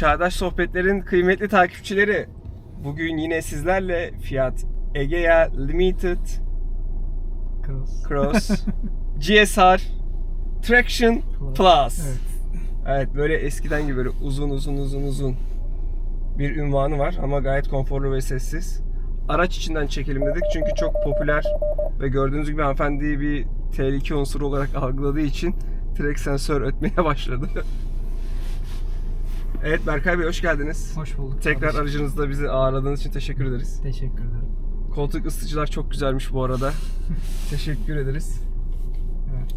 Çağdaş Sohbetler'in kıymetli takipçileri. Bugün yine sizlerle Fiat Egea Limited Cross. Cross GSR Traction Plus. Plus. Evet. Evet böyle eskiden gibi böyle uzun uzun uzun uzun bir ünvanı var ama gayet konforlu ve sessiz. Araç içinden çekelim dedik çünkü çok popüler ve gördüğünüz gibi hanımefendi bir tehlike unsuru olarak algıladığı için direkt sensör ötmeye başladı. Evet Berkay Bey hoş geldiniz. Hoş bulduk. Tekrar kardeşim. aracınızda bizi ağırladığınız için teşekkür ederiz. Teşekkür ederim. Koltuk ısıtıcılar çok güzelmiş bu arada. teşekkür ederiz. Evet.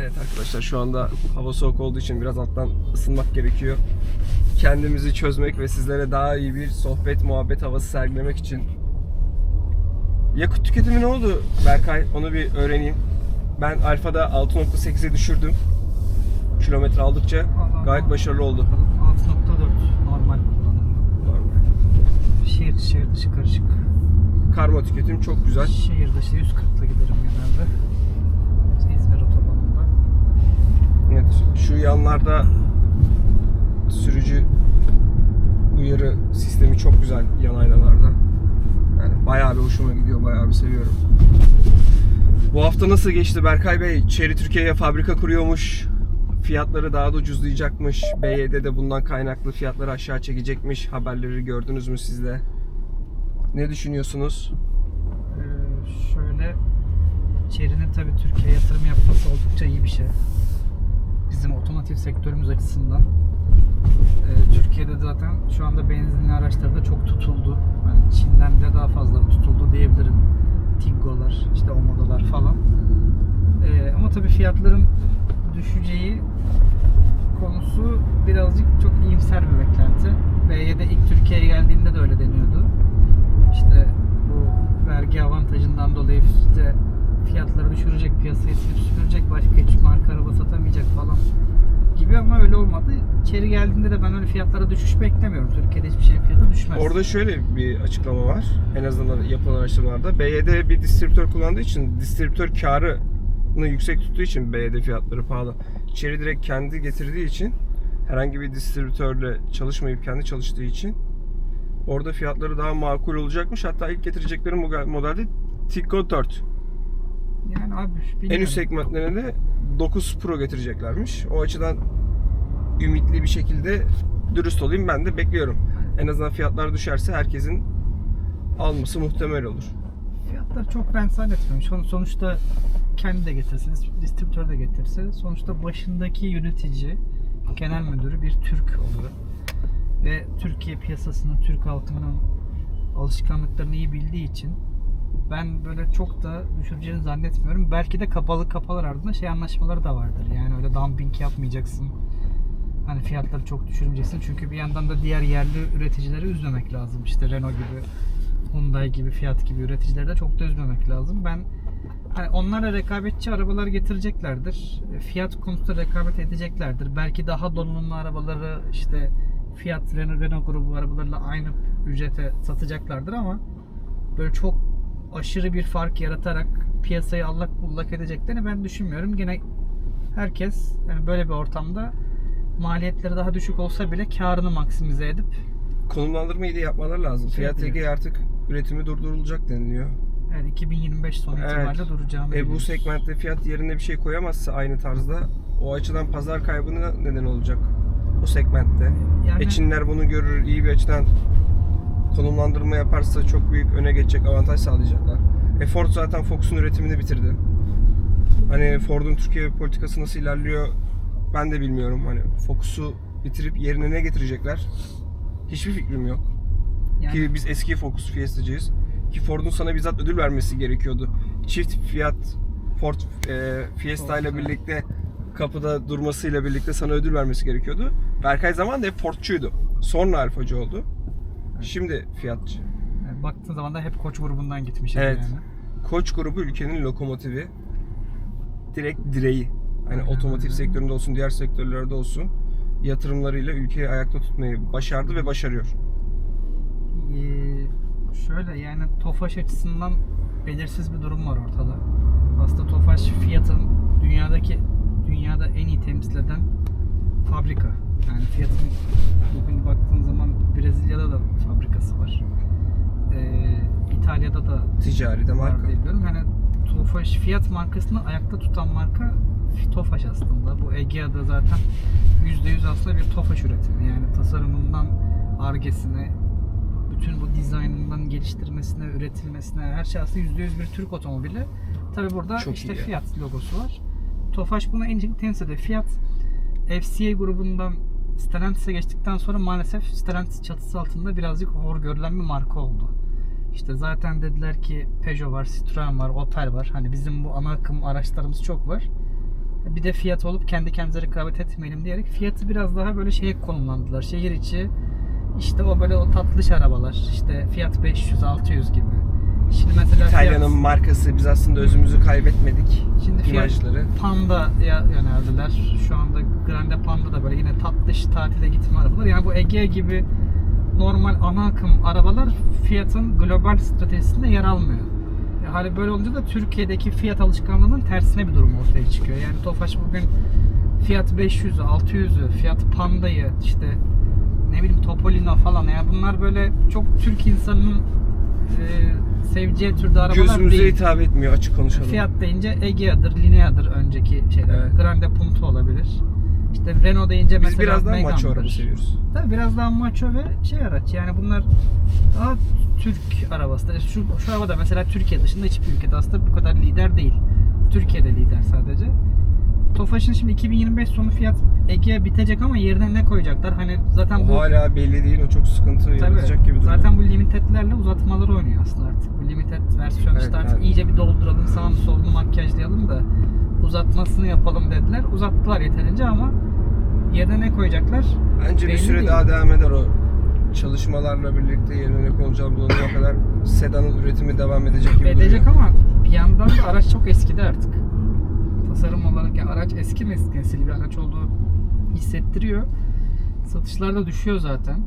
Evet arkadaşlar şu anda hava soğuk olduğu için biraz alttan ısınmak gerekiyor. Kendimizi çözmek ve sizlere daha iyi bir sohbet muhabbet havası sergilemek için. Yakıt tüketimi ne oldu Berkay? Onu bir öğreneyim. Ben Alfa'da 6.8'e düşürdüm. Kilometre aldıkça gayet başarılı oldu. 6.4 normal kullanımda. Şehir dışı şehir dışı karışık. Karma tüketim çok güzel. Şehir dışı 140'la giderim genelde. İzmir otobanında. Evet, şu yanlarda sürücü uyarı sistemi çok güzel yan aynalarda. Yani bayağı bir hoşuma gidiyor, bayağı bir seviyorum. Bu hafta nasıl geçti Berkay Bey? Chery Türkiye'ye fabrika kuruyormuş. Fiyatları daha da ucuzlayacakmış. BYD de bundan kaynaklı fiyatları aşağı çekecekmiş. Haberleri gördünüz mü siz de? Ne düşünüyorsunuz? Ee, şöyle Chery'nin tabii Türkiye'ye yatırım yapması oldukça iyi bir şey. Bizim otomotiv sektörümüz açısından. Ee, Türkiye'de zaten şu anda benzinli araçlar da çok tutuldu. Yani Çin'den bile daha fazla tutuldu diyebilirim. Tiggo'lar, işte Omodo'lar falan. Ee, ama tabii fiyatların düşeceği konusu birazcık çok iyimser bir beklenti. BYD ilk Türkiye'ye geldiğinde de öyle deniyordu. İşte bu vergi avantajından dolayı işte fiyatları düşürecek, piyasayı silip başka hiç marka araba satamayacak falan gibi ama öyle olmadı. İçeri geldiğinde de ben öyle fiyatlara düşüş beklemiyorum. Türkiye'de hiçbir şeyin fiyatı düşmez. Orada şöyle bir açıklama var. En azından yapılan araştırmalarda. BYD bir distribütör kullandığı için distribütör karını yüksek tuttuğu için BYD fiyatları pahalı. İçeri direkt kendi getirdiği için herhangi bir distribütörle çalışmayıp kendi çalıştığı için orada fiyatları daha makul olacakmış. Hatta ilk getirecekleri model- modelde Tiggo 4. yani abi En bilmiyorum. üst segmentlerine de 9 Pro getireceklermiş. O açıdan ümitli bir şekilde dürüst olayım ben de bekliyorum. En azından fiyatlar düşerse herkesin alması muhtemel olur. Fiyatlar çok ben zannetmiyorum. Son- Sonuçta kendi de getirse, distribütör de getirse sonuçta başındaki yönetici, genel müdürü bir Türk oluyor. Ve Türkiye piyasasının, Türk halkının alışkanlıklarını iyi bildiği için ben böyle çok da düşüreceğini zannetmiyorum. Belki de kapalı kapalar ardında şey anlaşmaları da vardır. Yani öyle dumping yapmayacaksın. Hani fiyatları çok düşürmeyeceksin. Çünkü bir yandan da diğer yerli üreticileri üzmemek lazım. İşte Renault gibi, Hyundai gibi, Fiat gibi üreticileri de çok da üzmemek lazım. Ben hani onlarla rekabetçi arabalar getireceklerdir. Fiyat konusunda rekabet edeceklerdir. Belki daha donanımlı arabaları işte Fiat, Renault, Renault grubu arabalarla aynı ücrete satacaklardır ama böyle çok aşırı bir fark yaratarak piyasayı allak bullak edeceklerini ben düşünmüyorum. Gene herkes yani böyle bir ortamda maliyetleri daha düşük olsa bile karını maksimize edip Konumlandırmayı da yapmaları lazım. Şey Fiat. Ege artık üretimi durdurulacak deniliyor. Yani 2025 sonu Evet. itibariyle duracağını E bu segmentte fiyat yerine bir şey koyamazsa aynı tarzda o açıdan pazar kaybına neden olacak o segmentte. Yani- E Çinler bunu görür, iyi bir açıdan konumlandırma yaparsa çok büyük öne geçecek avantaj sağlayacaklar. E Ford zaten Focus'un üretimini bitirdi. Hani Ford'un Türkiye politikası nasıl ilerliyor ben de bilmiyorum. Hani Focus'u bitirip yerine ne getirecekler? Hiçbir fikrim yok. yani Ki biz eski Focus Fiesta'cıyız. Ki Ford'un sana bizzat ödül vermesi gerekiyordu. Çift fiyat Ford e, Fiesta ile birlikte kapıda durmasıyla birlikte sana ödül vermesi gerekiyordu. Berkay zaman da hep Ford'çuydu. Sonra Alfacı oldu. Şimdi fiyatçı. yani baktığın zaman da hep koç grubundan gitmiş Evet. yani. Koç grubu ülkenin lokomotivi. Direkt direği. Hani Aynen otomotiv öyle. sektöründe olsun, diğer sektörlerde olsun yatırımlarıyla ülkeyi ayakta tutmayı başardı ve başarıyor. Ee, Şöyle yani Tofaş açısından belirsiz bir durum var ortada. Aslında Tofaş fiyatın dünyadaki dünyada en iyi temsileden fabrika. Yani fiyatın bugün baktığın zaman Brezilya'da da fabrikası var. Ee, İtalya'da da ticari de marka. Biliyorum. Yani Tofaş fiyat markasını ayakta tutan marka Tofaş aslında. Bu Egea'da zaten %100 aslında bir Tofaş üretimi. Yani tasarımından argesine, bütün bu dizaynından geliştirmesine, üretilmesine her şey aslında %100 bir Türk otomobili. Tabi burada Çok işte ya. Fiat logosu var. Tofaş bunu en iyi temsil ediyor. Fiat FCA grubundan Stellantis'e geçtikten sonra maalesef Stellantis çatısı altında birazcık hor görülen bir marka oldu. İşte zaten dediler ki Peugeot var, Citroen var, Opel var. Hani bizim bu ana akım araçlarımız çok var. Bir de Fiat olup kendi kendimize rekabet etmeyelim diyerek Fiat'ı biraz daha böyle şeye konumlandılar. Şehir içi işte o böyle o tatlış arabalar. işte Fiat 500, 600 gibi. Şimdi mesela İtalya'nın Fiat, markası biz aslında özümüzü kaybetmedik. şimdi Fiat imajları. Panda'ya yöneldiler. Şu anda Grande Panda da böyle yine tatlış tatile gitme arabalar. Yani bu Ege gibi normal ana akım arabalar Fiat'ın global stratejisinde yer almıyor. E, hali böyle olunca da Türkiye'deki fiyat alışkanlığının tersine bir durum ortaya çıkıyor. Yani Tofaş bugün Fiat 500'ü, 600'ü, Fiat Panda'yı işte ne bileyim Topolino falan yani bunlar böyle çok Türk insanının e, seveceği türde arabalar Gözümüze değil. hitap etmiyor açık konuşalım. Fiyat deyince Egea'dır, Linea'dır önceki şeyler. Evet. Grande Punto olabilir. İşte Renault deyince Biz mesela biraz daha maço Megane'dır. araba seviyoruz. Tabii biraz daha maço ve şey araç. Yani bunlar daha Türk arabası. Şu, şu araba da mesela Türkiye dışında hiçbir ülkede aslında bu kadar lider değil. Türkiye'de lider sadece. Tofaş'ın şimdi 2025 sonu fiyat Egea bitecek ama yerine ne koyacaklar? Hani zaten O bu hala belli değil. O çok sıkıntı Tabii. yaratacak gibi duruyor. Zaten bu limitedlerle uzatmaları oynuyor aslında artık. Bu limited versiyon Evet, artık evet. iyice bir dolduralım, sağını solunu makyajlayalım da uzatmasını yapalım dediler. Uzattılar yeterince ama yerine ne koyacaklar? Bence bir süre değil. daha devam eder o çalışmalarla birlikte yerine ne olacağı bulunana kadar sedanın üretimi devam edecek gibi Edecek duruyor. ama bir yandan da araç çok eskidi artık. Tasarım olarak ya araç eski nesil bir araç olduğu hissettiriyor. Satışlar da düşüyor zaten.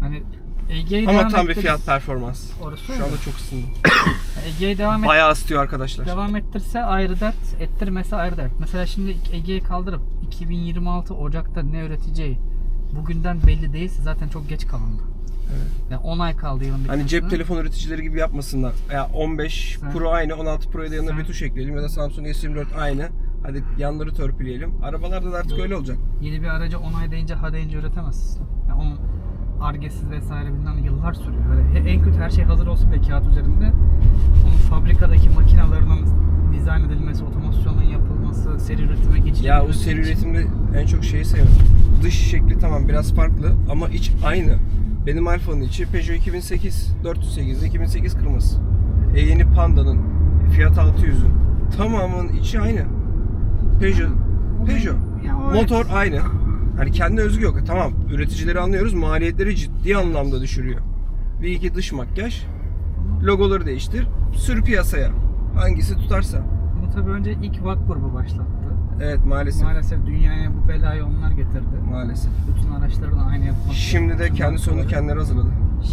Hani Ege'yi Ama devam tam bir ettir- fiyat performans. Orası Şu öyle. anda çok ısındım. Ege'yi devam et Bayağı ısıtıyor arkadaşlar. Devam ettirse ayrı dert, ettirmese ayrı dert. Mesela şimdi Ege'yi kaldırıp 2026 Ocak'ta ne üreteceği bugünden belli değilse zaten çok geç kalındı. Evet. Yani 10 ay kaldı yılın Hani cep bitmesine. telefon üreticileri gibi yapmasınlar. Ya 15 Sen- Pro aynı, 16 Pro'ya da yanına Sen- bir tuş ekleyelim ya da Samsung S24 aynı. Hadi yanları törpüleyelim. Arabalarda da artık öyle olacak. Yeni bir aracı 10 ay deyince ha deyince üretemezsin. Yani onun argesiz vesaire bilmem yıllar sürüyor. Böyle he- en kötü her şey hazır olsun ve kağıt üzerinde onun fabrikadaki makinalarının dizayn edilmesi, otomasyonun yapılması, seri üretime geçilmesi. Ya o seri üretimde en çok şeyi seviyorum. Dış şekli tamam biraz farklı ama iç aynı. Benim Alfa'nın içi Peugeot 2008, 408, 2008 kırmızı. E yeni Panda'nın Fiat 600'ün tamamının içi aynı. Peugeot, Peugeot. Motor aynı. Hani kendi özgü yok. Tamam üreticileri anlıyoruz. Maliyetleri ciddi anlamda düşürüyor. Bir iki dış makyaj. Logoları değiştir. Sür piyasaya. Hangisi tutarsa. Bunu tabii önce ilk VAK grubu başlattı. Evet maalesef. Maalesef dünyaya bu belayı onlar getirdi. Maalesef. Bütün araçları da aynı yapmak. Şimdi de kendi sonunu kendileri hazırladı.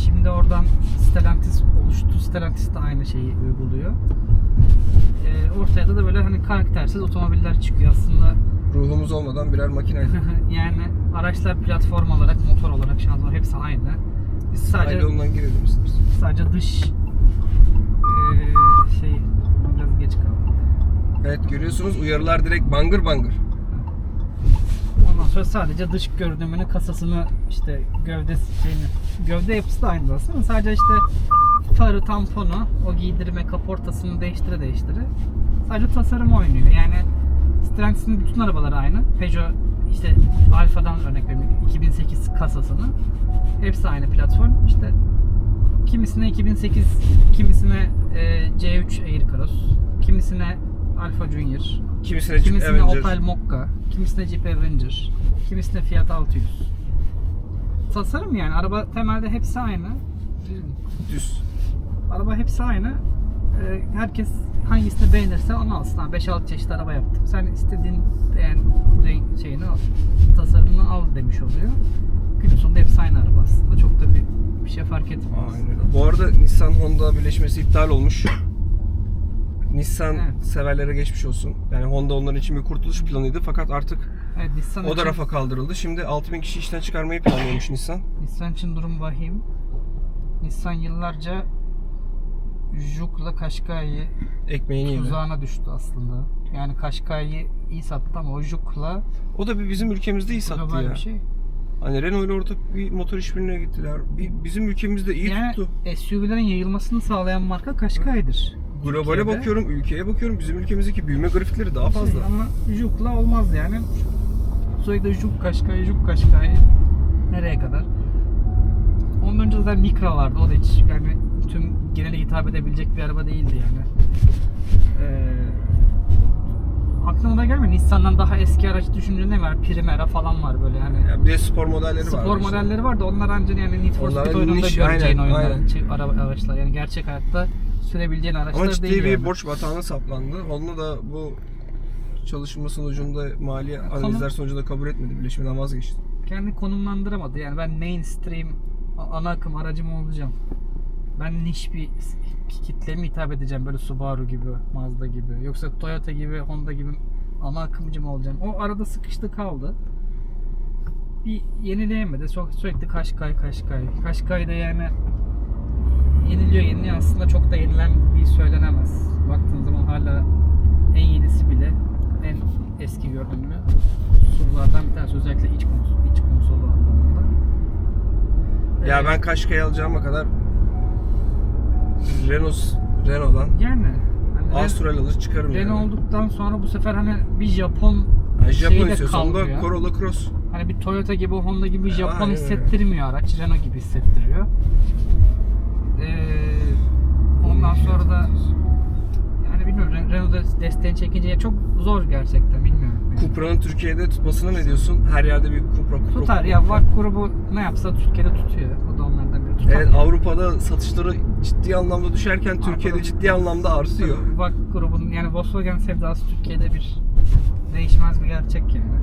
Şimdi oradan Stellantis oluştu. Stellantis de aynı şeyi uyguluyor. Ee, ortaya da böyle hani karaktersiz otomobiller çıkıyor aslında. Ruhumuz olmadan birer makine. yani araçlar platform olarak, motor olarak, şanzıman hepsi aynı. Biz sadece Sahil yolundan girelim istersen. sadece dış eee şey. Evet görüyorsunuz uyarılar direkt bangır bangır. Ondan sonra sadece dış görünümünü, kasasını, işte gövde şeyini, gövde yapısı da aynı aslında. Sadece işte farı, tamponu, o giydirme, kaportasını değiştire değiştire. Sadece tasarım oynuyor. Yani Stellantis'in bütün arabaları aynı. Peugeot işte Alfa'dan örnek vereyim 2008 kasasını. Hepsi aynı platform. İşte kimisine 2008, kimisine e, C3 Aircross, kimisine Alfa Junior, Kimisine Kimisine Avenger. Opel Mokka, kimisine Jeep Avenger, kimisine Fiat 600. Tasarım yani araba temelde hepsi aynı. Düz. Araba hepsi aynı. Ee, Herkes hangisini beğenirse onu alsın. Ha, 5-6 çeşit araba yaptım. Sen istediğin beğen renk şeyini al. Tasarımını al demiş oluyor. Günün sonunda hepsi aynı araba aslında. Çok da bir, bir şey fark etmiyor. Aynen. Bu arada Nissan Honda birleşmesi iptal olmuş. Nissan Evet. severlere geçmiş olsun. Yani Honda onların için bir kurtuluş planıydı fakat artık Evet Nissan o da için, rafa kaldırıldı. Şimdi 6000 kişi işten çıkarmayı planlıyormuş Nissan. Nissan için durum vahim. Nissan yıllarca Juk'la Kaşkay'ı Ekmeğini yedi. tuzağına düştü aslında. Yani Kaşkay'ı iyi sattı ama o Juk'la O da bir bizim ülkemizde iyi sattı ya. bir şey. Hani Renault ile ortak bir motor işbirliğine gittiler. Bir, bizim ülkemizde iyi yani tuttu. SUV'lerin yayılmasını sağlayan marka Kaşkay'dır. Globale Türkiye'de. bakıyorum, ülkeye bakıyorum. Bizim ülkemizdeki büyüme grafikleri daha fazla. Şey, ama Juk'la olmaz yani. Sürekli Juk Kaşkay, Juk Kaşkay. Nereye kadar? Ondan önce zaten Micra vardı. O da hiç yani tüm genele hitap edebilecek bir araba değildi yani. Ee, aklıma da gelmiyor. Nissan'dan daha eski araç düşünce ne var? Primera falan var böyle hani. Ya bir de spor modelleri var. Spor modelleri var da onlar ancak yani Need for Speed oyununda göreceğin aynen, oyunlar, aynen. şey, araçlar. Yani gerçek hayatta sürebileceğin araçlar Ama ciddi değil bir yani. borç batağına saplandı. Onu da bu çalışma sonucunda mali konu- analizler sonucunda kabul etmedi. Birleşmeden vazgeçti. kendi konumlandıramadı. Yani ben mainstream a- ana akım aracım olacağım. Ben niş bir s- kitleye mi hitap edeceğim böyle Subaru gibi, Mazda gibi yoksa Toyota gibi, Honda gibi ana akımcı mı olacağım? O arada sıkıştı kaldı. Bir yenileyemedi. Çok sürekli Kaşkay Kaşkay. Kaşkay da yani yeniliyor yeniliyor aslında çok da yenilen bir söylenemez. Baktığın zaman hala en yenisi bile en eski görünümlü SUV'lardan bir tanesi özellikle iç konsol, iç konsolu anlamında. Ya ben Kaşkay'ı alacağıma kadar Renault Renault'dan yani hani Astral alır çıkarım Renault yani. olduktan sonra bu sefer hani bir Japon Yani Japon şeyi de istiyorsan kalmıyor. da Corolla Cross. Hani bir Toyota gibi, Honda gibi Japon aynen öyle. hissettirmiyor araç. Renault gibi hissettiriyor. Ee, ondan sonra da yani bilmiyorum Ren- Renault'da desteğini çekince çok zor gerçekten bilmiyorum. yani. Cupra'nın Türkiye'de tutmasına ne diyorsun? Her yerde bir Cupra Cupra. Tutar Cupra, ya. VAK grubu ne yapsa Türkiye'de tutuyor. Bu da onlardan biri tutar. Evet Avrupa'da satışları ciddi anlamda düşerken Türkiye'de ciddi anlamda artıyor. VAK grubunun yani Volkswagen sevdası Türkiye'de bir değişmez bir gerçek yani.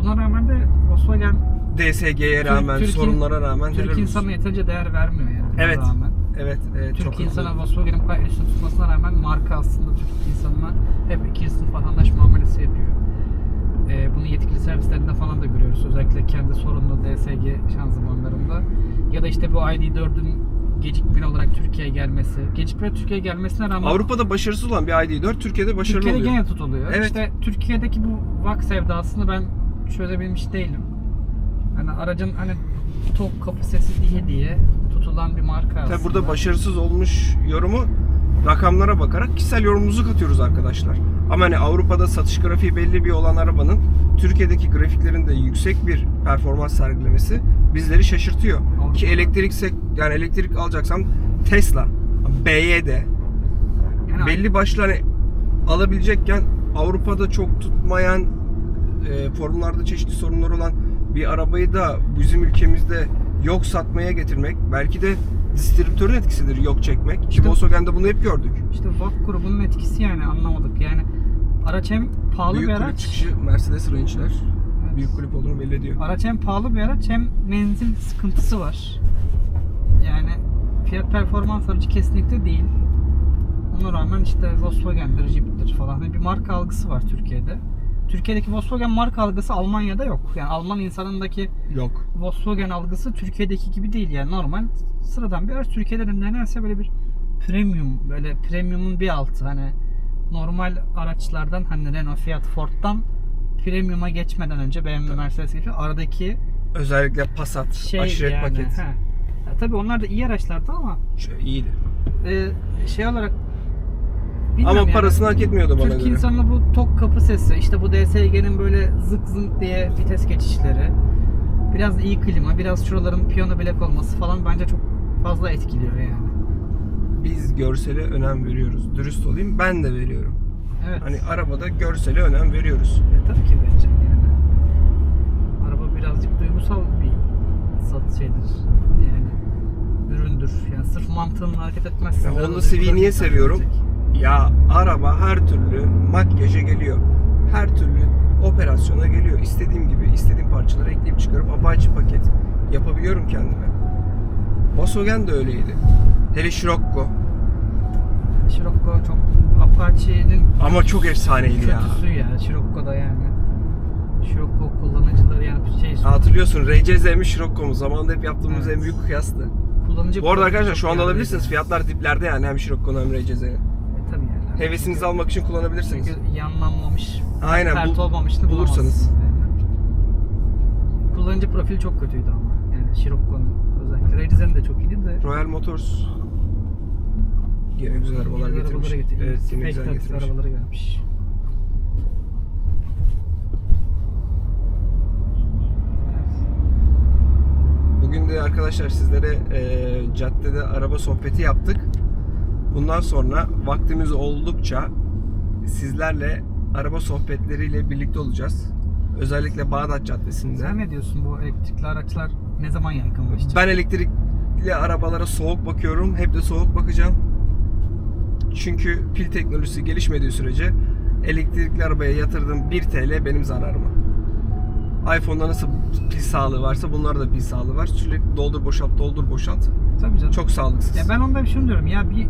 Buna rağmen de Volkswagen DSG'ye rağmen, Türk- sorunlara rağmen Türk olsun. insanına yeterince değer vermiyor yani. Evet. Rağmen. Evet, evet çok Türk insana haklı. Volkswagen'in pay üstüne tutmasına rağmen marka aslında Türk insanına hep ikinci sınıf vatandaş muamelesi yapıyor. Ee, bunu yetkili servislerinde falan da görüyoruz. Özellikle kendi sorunlu DSG şanzımanlarında. Ya da işte bu ID4'ün gecikmeli olarak Türkiye'ye gelmesi. Gecikmeli Türkiye'ye gelmesine rağmen Avrupa'da başarısız olan bir ID4 Türkiye'de başarılı Türkiye'de oluyor. gene tutuluyor. Evet. İşte Türkiye'deki bu VAK sevdasını ben çözebilmiş değilim. Hani aracın hani tok kapı sesi diye diye tutulan bir marka aslında. Tabi burada başarısız olmuş yorumu rakamlara bakarak kişisel yorumumuzu katıyoruz arkadaşlar. Ama hani Avrupa'da satış grafiği belli bir olan arabanın Türkiye'deki grafiklerin de yüksek bir performans sergilemesi bizleri şaşırtıyor. Avrupa'da- Ki elektrik yani elektrik alacaksam Tesla, BYD Yani belli başlı hani alabilecekken Avrupa'da çok tutmayan e, formlarda çeşitli sorunlar olan bir arabayı da bizim ülkemizde yok satmaya getirmek belki de distribütörün etkisidir yok çekmek. Ki İşte- Volkswagen'de bunu hep gördük. İşte VAK grubunun etkisi yani anlamadık. Yani araç hem pahalı Büyük bir araç. çıkışı Mercedes Range'ler Evet. büyük kulüp olduğunu belli ediyor. Araç hem pahalı bir araç hem menzil sıkıntısı var. Yani fiyat performans aracı kesinlikle değil. Ona rağmen işte Volkswagen'dir, Jeep'tir falan bir marka algısı var Türkiye'de. Türkiye'deki Volkswagen marka algısı Almanya'da yok. Yani Alman insanındaki Yok. Volkswagen algısı Türkiye'deki gibi değil yani normal sıradan bir araç. Türkiye'de de nedense böyle bir premium böyle premiumun bir altı hani normal araçlardan hani Renault, Fiat, Ford'dan premium'a geçmeden önce BMW, Mercedes geçiyor. Aradaki Özellikle Passat, şey aşiret yani. paket. he. Ya tabii onlar da iyi araçlardı ama Şöyle iyiydi. e, şey olarak bilmiyorum Ama yani. parasını hak etmiyordu bana Türk göre. insanına bu tok kapı sesi, işte bu DSG'nin böyle zık zık diye vites geçişleri, biraz iyi klima, biraz şuraların piyano bilek olması falan bence çok fazla etkiliyor yani. Biz görsele önem veriyoruz. Dürüst olayım ben de veriyorum. Evet. Hani arabada görsele önem veriyoruz. E, tabii ki vereceğim yani. Araba birazcık duygusal bir sat şeydir. Yani üründür. Yani sırf mantığınla hareket etmezsin. Ya Biraz Honda da Civic'i niye seviyorum? edecek. Ya araba her türlü makyaja geliyor. Her türlü operasyona geliyor. İstediğim gibi istediğim parçaları ekleyip çıkarıp apaçı paket yapabiliyorum kendime. Volkswagen de öyleydi. Hele Scirocco. Scirocco çok Apache'nin Ama çok efsaneydi ya. kötüsü ya. Scirocco'da yani. Scirocco kullanıcıları yani şey Hatırlıyorsun RCZ mi Scirocco mu? Zamanında hep yaptığımız Evet. en büyük kıyastı. kullanıcı Bu arada arkadaşlar şu anda alabilirsiniz. Fiyatlar diplerde yani hem Scirocco'nun hem RCZ'nin. Hevesinizi almak için kullanabilirsiniz. Çünkü yanlanmamış, Aynen, pert bul- olmamışını bulursanız. bulamazsınız. Kullanıcı profili çok kötüydü ama. Yani Scirocco'nun özellikle. Redizen'in de çok iyiydi de. Royal Motors Yine güzel arabalar Yeni getirmiş. arabalara getirmiş. Evet yine Fake güzel taksi getirmiş. arabaları gelmiş. Bugün de arkadaşlar sizlere e, caddede araba sohbeti yaptık. Bundan sonra vaktimiz oldukça sizlerle araba sohbetleriyle birlikte olacağız. Özellikle Bağdat Caddesi'nde. Sen ne diyorsun bu elektrikli araçlar ne zaman yaygınlaşacak? Ben elektrikli arabalara soğuk bakıyorum. Hep de soğuk bakacağım. Çünkü pil teknolojisi gelişmediği sürece elektrikli arabaya yatırdığım 1 TL benim zararıma. iPhone'da nasıl pil sağlığı varsa bunlarda da pil sağlığı var. Sürekli doldur boşalt doldur boşalt. Tabii canım. Çok sağlıksız. Ya ben onda bir şey diyorum ya bir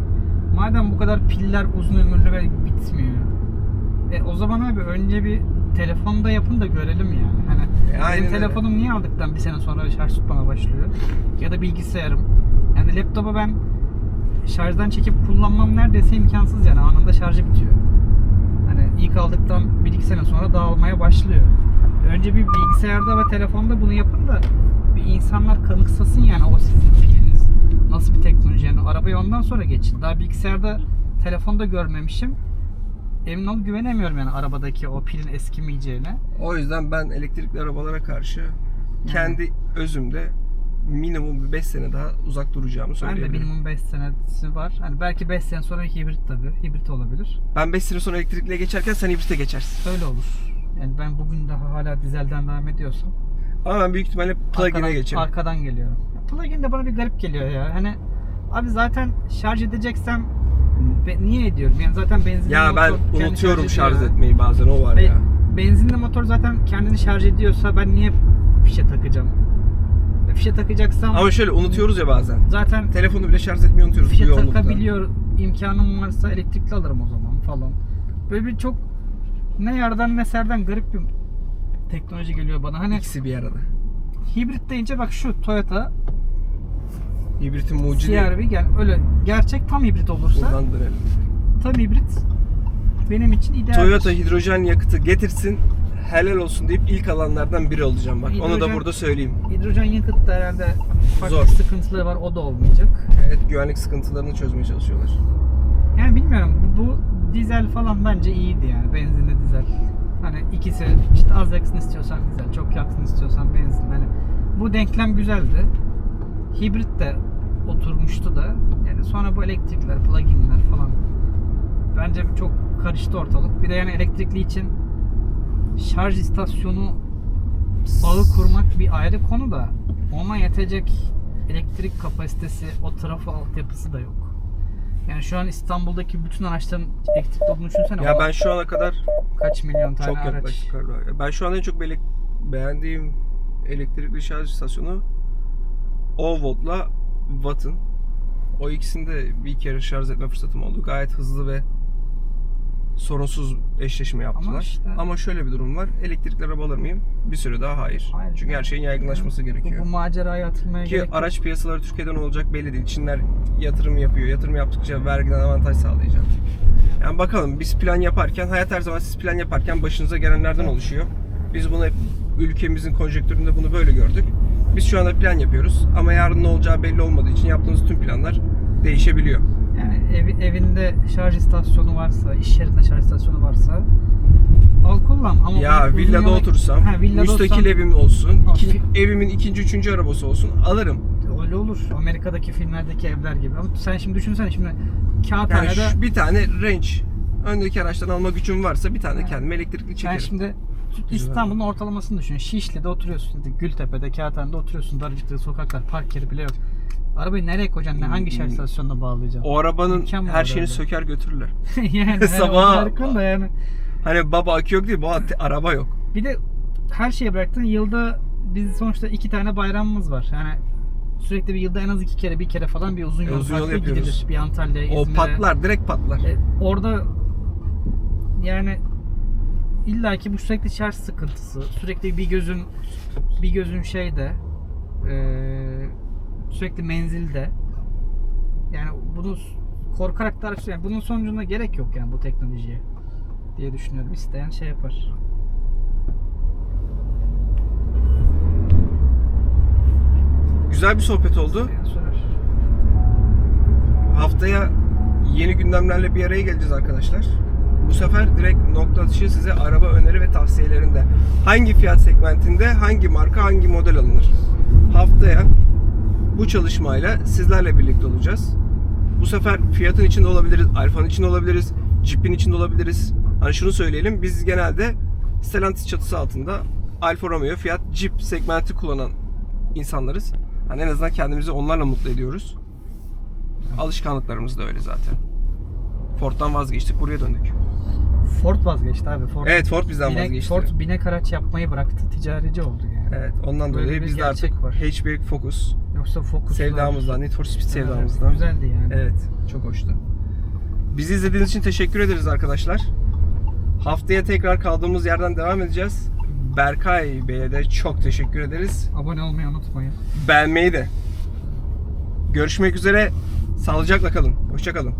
madem bu kadar piller uzun ömürlü ve bitmiyor. E o zaman abi önce bir telefonda yapın da görelim yani. Hani E, aynen benim öyle. telefonum niye aldıktan bir sene sonra şarj tutmama başlıyor? Ya da bilgisayarım. Yani laptopu ben şarjdan çekip kullanmam neredeyse imkansız yani anında şarjı bitiyor. Hani ilk aldıktan 1-2 sene sonra dağılmaya başlıyor. Önce bir bilgisayarda ve telefonda bunu yapın da bir insanlar kanıksasın yani o sizin nasıl bir teknoloji yani arabayı ondan sonra geçin. Daha bilgisayarda telefonda görmemişim. Emin ol güvenemiyorum yani arabadaki o pilin eskimeyeceğine. O yüzden ben elektrikli arabalara karşı kendi özümde minimum 5 sene daha uzak duracağımı Ben de söyleyebilirim. minimum 5 senesi var. Hani belki 5 sene sonra hibrit tabii. Hibrit olabilir. Ben 5 sene sonra elektrikliye geçerken sen hibrite geçersin. Öyle olur. Yani ben bugün daha hala dizelden devam ediyorsam Ama ben büyük ihtimalle plugin'e geçerim. arkadan geliyorum. Plugin de bana bir garip geliyor ya. Hani abi zaten şarj edeceksem be- niye ediyorum? Yani zaten benzinli Ya motor ben unutuyorum şarj ediyor. etmeyi bazen o var Ve ya. benzinli motor zaten kendini şarj ediyorsa ben niye fişe takacağım? E, Fişe takacaksam Ama şöyle unutuyoruz ya bazen. zaten Telefonu bile şarj etmeyi unutuyoruz fişe takabiliyor imkanım varsa elektrikli alırım o zaman falan. Böyle bir çok ne yardan ne serden garip bir teknoloji geliyor bana. Hani İkisi bir arada. hibrit deyince bak şu Toyota Hibritin mucidi. CR-V gel öyle gerçek tam hibrit olursa Buradan dönelim. tam hibrit benim için ideal. Toyota hidrojen yakıtı getirsin helal olsun deyip ilk alanlardan biri olacağım bak. Onu da Hidrojen- burada söyleyeyim. Hidrojen yakıt da herhalde farklı Zor. sıkıntıları var o da olmayacak. Evet güvenlik sıkıntılarını çözmeye çalışıyorlar. Yani bilmiyorum bu, bu dizel falan bence iyiydi yani benzinli dizel. Hani ikisi işte az yaksın istiyorsan dizel, çok yaksın istiyorsan benzin. Hani bu denklem güzeldi. Hibrit de oturmuştu da. Yani sonra bu elektrikler, pluginler falan bence çok karıştı ortalık. Bir de yani elektrikli için şarj istasyonu bağı kurmak bir ayrı konu da ona yetecek elektrik kapasitesi, o trafo altyapısı da yok. Yani şu an İstanbul'daki bütün araçların elektrikli olduğunu düşünsene. Ya O ben şu ana kadar kaç milyon tane çok araç. yaklaştık galiba. Ben şu an en çok belek- beğendiğim elektrikli şarj istasyonu O-Volt'la Watt'ın. O ikisini de bir kere şarj etme fırsatım oldu. Gayet hızlı ve sorunsuz eşleşme yaptılar. Ama, işte- şöyle bir durum var. Elektrikli araba alır mıyım? Bir süre daha hayır. Hayır. Çünkü her şeyin yaygınlaşması Bu, gerekiyor. bu maceraya atılmaya Ki gerek araç piyasaları Türkiye'de ne olacak belli değil. Çinler yatırım yapıyor. Yatırım yaptıkça vergiden avantaj sağlayacak. Yani bakalım biz plan yaparken, hayat her zaman siz plan yaparken başınıza gelenlerden oluşuyor. Biz bunu hep ülkemizin konjektüründe bunu böyle gördük. Biz şu anda plan yapıyoruz ama yarın ne olacağı belli olmadığı için yaptığımız tüm planlar değişebiliyor. Yani evi, evinde şarj istasyonu varsa, iş yerinde şarj istasyonu varsa al kullan. Ama ya villada yola- otursam, Ha, villada müstakil olsam- evim olsun, Ha, iki- fi- evimin ikinci, üçüncü arabası olsun alırım. Öyle olur. Amerika'daki filmlerdeki evler gibi. Ama sen şimdi düşünsene şimdi Yani kağıthanede şu- bir tane range öndeki araçtan alma gücüm varsa bir tane Ha. kendime elektrikli çekerim. şimdi İstanbul'un ortalamasını düşün. Şişli'de oturuyorsun, Gültepe'de, Kağıthane'de oturuyorsun. Darıcık'ta sokaklar, park yeri bile yok. Arabayı nereye koyacaksın? Ne, hangi şarj istasyonuna bağlayacaksın? O arabanın İmkan var her şeyini herhalde. söker götürürler. yani Sabah- Sabah... da yani. Hani baba akü yok değil, baba te- araba yok. Bir de her şeyi bıraktın. Yılda biz sonuçta iki tane bayramımız var. Yani sürekli bir yılda en az iki kere bir kere falan bir uzun E, yol, uzun yol tatili yapıyoruz. gidilir. Bir Antalya, O İzmir'e. patlar, direkt patlar. E, orada yani illaki bu sürekli şarj sıkıntısı, sürekli bir gözün bir gözün şeyde e, sürekli menzilde. Yani bunu korkarak da yani bunun sonucunda gerek yok yani bu teknolojiye diye düşünüyorum. İsteyen şey yapar. Güzel bir sohbet oldu. Haftaya yeni gündemlerle bir araya geleceğiz arkadaşlar. Bu sefer direkt nokta atışı size araba öneri ve tavsiyelerinde hangi fiyat segmentinde hangi marka hangi model alınır. Haftaya bu çalışmayla sizlerle birlikte olacağız. Bu sefer fiyatın içinde olabiliriz, Alfa'nın içinde olabiliriz, Jeep'in içinde olabiliriz. Hani şunu söyleyelim, biz genelde Stellantis çatısı altında Alfa Romeo, Fiat, Jeep segmenti kullanan insanlarız. Hani en azından kendimizi onlarla mutlu ediyoruz. Alışkanlıklarımız da öyle zaten. Ford'dan vazgeçtik, buraya döndük. Ford vazgeçti abi. Ford, Evet, Ford bizden binek, vazgeçti. Ford binek araç yapmayı bıraktı. Ticarici oldu yani. Evet, ondan Böyle dolayı bir biz de gerçek artık var. hatchback Focus Yoksa Focus sevdamızdan, Need for Speed sevdamızdan. Güzeldi yani. Evet, çok hoştu. Bizi izlediğiniz için teşekkür ederiz arkadaşlar. Haftaya tekrar kaldığımız yerden devam edeceğiz. Berkay Bey'e de çok teşekkür ederiz. Abone olmayı unutmayın. Beğenmeyi de. Görüşmek üzere. Sağlıcakla kalın. Hoşça kalın.